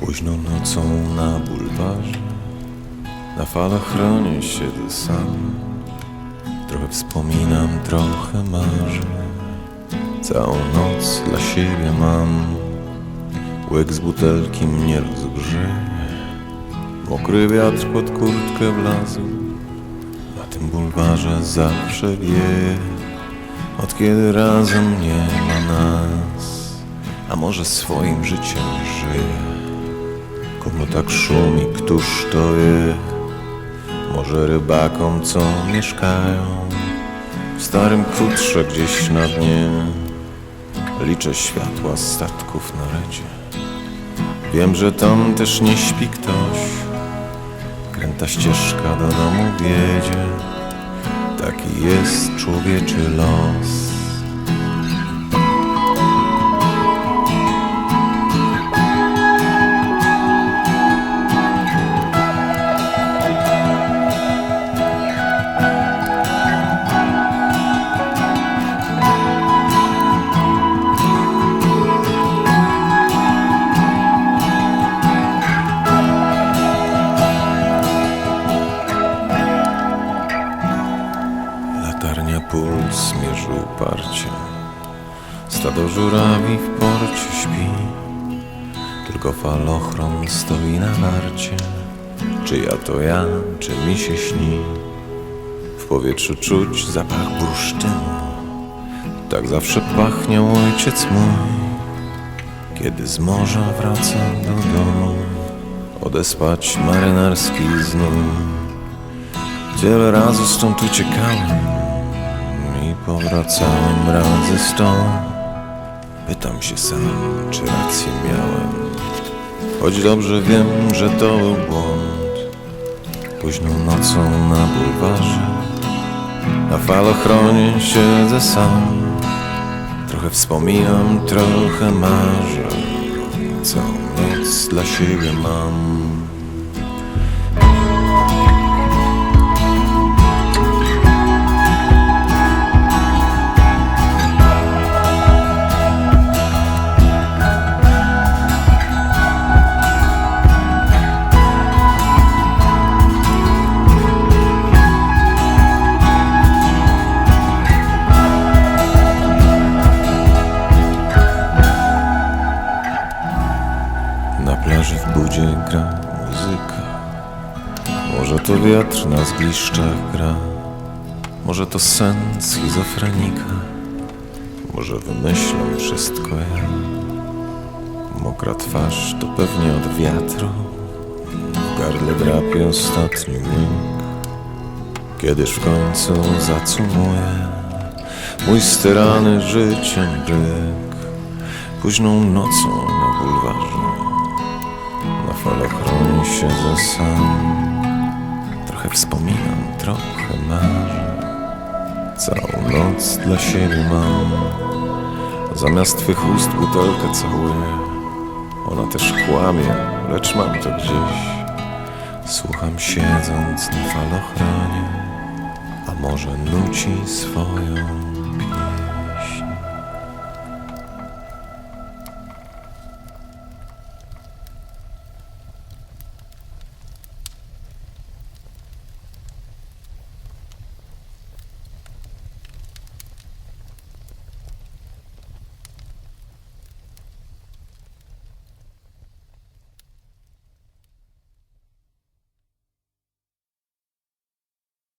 Późną nocą na bulwarze Na falach chronię siedzę sam. Trochę wspominam, trochę marzę. Całą noc dla siebie mam. Łyk z butelki mnie rozgrzeje. Mokry wiatr pod kurtkę wlazł. Na tym bulwarze zawsze wieje. Od kiedy razem nie ma nas A może swoim życiem żyje Komu tak szumi, któż to wie? Może rybakom, co mieszkają W starym futrze gdzieś na dnie? Liczę światła statków na redzie Wiem, że tam też nie śpi ktoś. Kręta ścieżka do domu wiedzie. Taki jest człowieczy los mierzy uparcie. Stado żurawi w porcie śpi Tylko falochron stoi na warcie. Czy ja to ja, czy mi się śni? W powietrzu czuć zapach bursztynu. Tak zawsze pachnie ojciec mój. Kiedy z morza wracam do domu Odespać marynarski znój Wiele razy stąd uciekałem powracałem razy stąd. Pytam się sam, czy rację miałem, choć dobrze wiem, że to był błąd. Późną nocą na bulwarze, na falochronie siedzę sam. Trochę wspominam, trochę marzę, całą noc dla siebie mam. Budzie gra muzyka. Może to wiatr na zgliszczach gra. Może to sen schizofrenika. Może wymyślam wszystko ja. Mokra twarz to pewnie od wiatru. W gardle drapie ostatni łyk. Kiedyż w końcu zacumuję? Mój sterany życiem bryk. Późną nocą na bulwarze na falochronie siedzę sam. Trochę wspominam, trochę marzę. Całą noc dla siebie mam. Zamiast twych ust butelkę całuję. Ona też kłamie, lecz mam to gdzieś. Słucham siedząc na falochronie A może nuci swoją